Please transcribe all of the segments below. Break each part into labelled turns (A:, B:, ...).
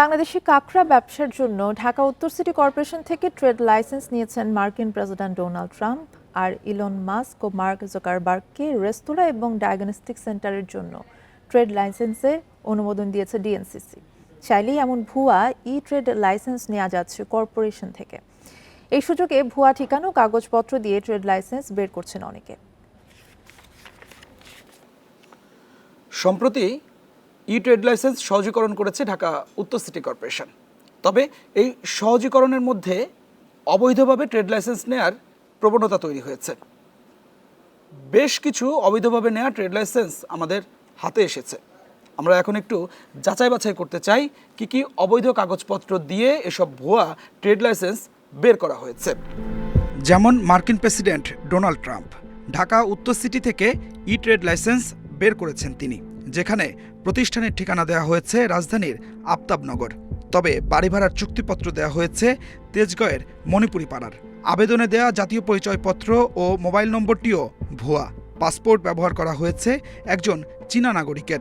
A: বাংলাদেশি কাঁকড়া ব্যবসার জন্য ঢাকা উত্তর সিটি কর্পোরেশন থেকে ট্রেড লাইসেন্স নিয়েছেন মার্কিন প্রেসিডেন্ট ডোনাল্ড ট্রাম্প আর ইলন মাস্ক ও মার্ক জোকারবার্গকে রেস্তোরাঁ এবং ডায়াগনস্টিক সেন্টারের জন্য ট্রেড লাইসেন্সে অনুমোদন দিয়েছে ডিএনসিসি। চাইলেই এমন ভুয়া ই ট্রেড লাইসেন্স নেওয়া যাচ্ছে কর্পোরেশন থেকে। এই সুযোগে ভুয়া ঠিকানা কাগজপত্র দিয়ে ট্রেড লাইসেন্স বের করছেন অনেকে।
B: সম্প্রতি ই ট্রেড লাইসেন্স সহজীকরণ করেছে ঢাকা উত্তর সিটি কর্পোরেশন। তবে এই সহজীকরণের মধ্যে অবৈধভাবে ট্রেড লাইসেন্স নেয়ার প্রবণতা তৈরি হয়েছে। বেশ কিছু অবৈধভাবে নেওয়া ট্রেড লাইসেন্স আমাদের হাতে এসেছে। আমরা এখন একটু যাচাই বাছাই করতে চাই, কি কি অবৈধ কাগজপত্র দিয়ে এসব ভুয়া ট্রেড লাইসেন্স বের করা হয়েছে। যেমন মার্কিন প্রেসিডেন্ট ডোনাল্ড ট্রাম্প, ঢাকা উত্তর সিটি থেকে ই ট্রেড লাইসেন্স বের করেছেন তিনি। যেখানে প্রতিষ্ঠানের ঠিকানা দেওয়া হয়েছে রাজধানীর আফতাবনগর। তবে বাড়ি ভাড়ার চুক্তিপত্র দেওয়া হয়েছে তেজগয়ের মণিপুরি পাড়ার। আবেদনে দেয়া জাতীয় পরিচয়পত্র ও মোবাইল নম্বরটিও ভুয়া। পাসপোর্ট ব্যবহার করা হয়েছে একজন চীনা নাগরিকের।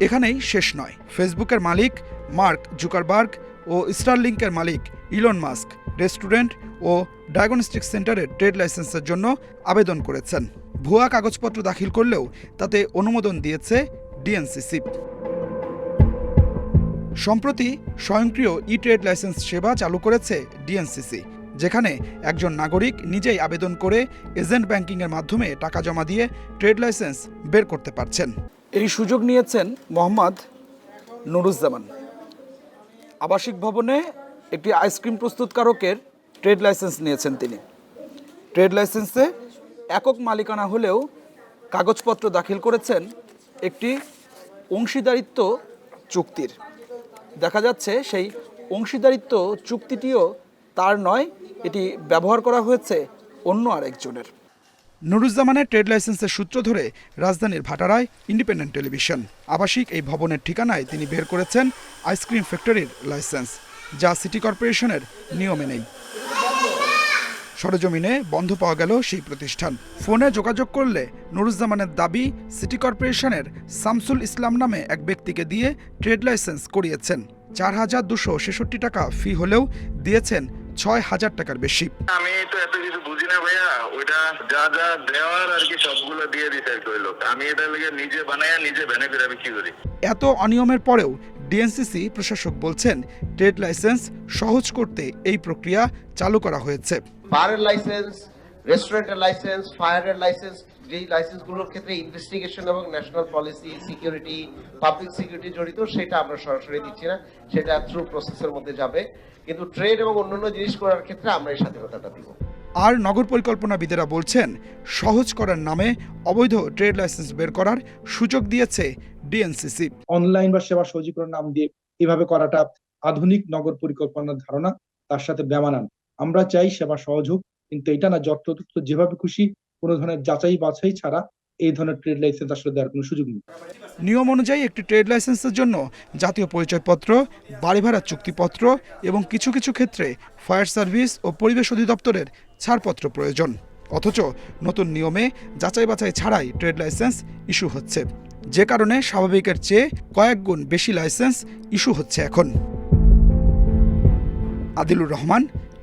B: এখানেই শেষ নয়। ফেসবুকের মালিক মার্ক জুকারবার্গ ও স্টারলিংকের মালিক ইলন মাস্ক রেস্টুরেন্ট ও ডায়াগনস্টিক সেন্টারের ট্রেড লাইসেন্সের জন্য আবেদন করেছেন। ভুয়া কাগজপত্র দাখিল করলেও তাতে অনুমোদন দিয়েছে ডিএনসিসি সম্প্রতি স্বয়ংক্রিয় ই ট্রেড লাইসেন্স সেবা চালু করেছে ডিএনসিসি যেখানে একজন নাগরিক নিজেই আবেদন করে এজেন্ট ব্যাংকিংয়ের মাধ্যমে টাকা জমা দিয়ে ট্রেড লাইসেন্স বের করতে পারছেন। এই সুযোগ নিয়েছেন মোহাম্মদ নুরুজ্জামান। আবাসিক ভবনে একটি আইসক্রিম প্রস্তুতকারকের ট্রেড লাইসেন্স নিয়েছেন তিনি। ট্রেড লাইসেন্সে একক মালিকানা হলেও কাগজপত্র দাখিল করেছেন একটি অংশীদারিত্ব চুক্তির। দেখা যাচ্ছে সেই অংশীদারিত্ব চুক্তিটিও তার নয়, এটি ব্যবহার করা হয়েছে অন্য আরেকজনের। নুরুজ্জামানের ট্রেড লাইসেন্সের সূত্র ধরে রাজধানীর ভাটারায় ইন্ডিপেন্ডেন্ট টেলিভিশন। আবাসিক এই ভবনের ঠিকানায় তিনি বের করেছেন আইসক্রিম ফ্যাক্টরির লাইসেন্স, যা সিটি কর্পোরেশনের নিয়মে নেই। সরজমিনে বন্ধ পাওয়া গেল সেই প্রতিষ্ঠান। ফোনে যোগাযোগ করলে নুরুজ্জামানের দাবি সিটি কর্পোরেশনের শামসুল ইসলাম নামে এক ব্যক্তিকে দিয়ে ট্রেড লাইসেন্স করিয়েছেন। চার হাজার দুশো ছেষট্টি টাকা ফি হলেও দিয়েছেন ছয় হাজার টাকার বেশি।
C: আমি তো এত কিছু বুঝি না ভাইয়া। ওইটা যা যা দেওয়ার আর কি সবগুলো দিয়ে দিতে কি লোক আমি এটা লেগে নিজে বানায়া নিজে ভ্যানে করে বিক্রি করি?
B: এত অনিয়মের পরেও ডিএনসিসি প্রশাসক বলছেন ট্রেড লাইসেন্স সহজ করতে এই প্রক্রিয়া চালু করা হয়েছে।
D: বারের লাইসেন্স রেস্টুরেন্টের লাইসেন্স ফায়ারের লাইসেন্স যেই লাইসেন্সগুলোর ক্ষেত্রে ইনভেস্টিগেশন এবং national policy security public security জড়িত সেটা আমরা সরাসরি দিচ্ছি না। সেটা থ্রু প্রসেসের মধ্যে যাবে। কিন্তু ট্রেড এবং অন্যান্য জিনিস করার ক্ষেত্রে আমরা এই স্বাধীনতাটা দিব।
B: আর নগর পরিকল্পনাবিদেরা বলছেন সহজ করার নামে অবৈধ ট্রেড লাইসেন্স বের করার সুযোগ দিয়েছে ডিএনসিসি।
E: অনলাইন বা সেবা সহজীকরণ নাম দিয়ে এভাবে করাটা আধুনিক নগর পরিকল্পনার ধারণা তার সাথে বেমানান আমরা চাই সেবা সহজ হোক, কিন্তু এটা না যত্রতত্র যেভাবে খুশি কোনো ধরনের যাচাই বাছাই ছাড়া এই ধরনের ট্রেড লাইসেন্স আসলে দেওয়ার কোনো সুযোগ নেই।
B: নিয়ম অনুযায়ী একটি ট্রেড লাইসেন্সের জন্য জাতীয় পরিচয়পত্র, বাড়ি ভাড়ার চুক্তিপত্র এবং কিছু কিছু ক্ষেত্রে ফায়ার সার্ভিস ও পরিবেশ অধিদপ্তরের ছাড়পত্র প্রয়োজন। অথচ নতুন নিয়মে যাচাই বাছাই ছাড়াই ট্রেড লাইসেন্স ইস্যু হচ্ছে। যে কারণে স্বাভাবিকের চেয়ে কয়েক গুণ বেশি লাইসেন্স ইস্যু হচ্ছে এখন। Adilur Rahman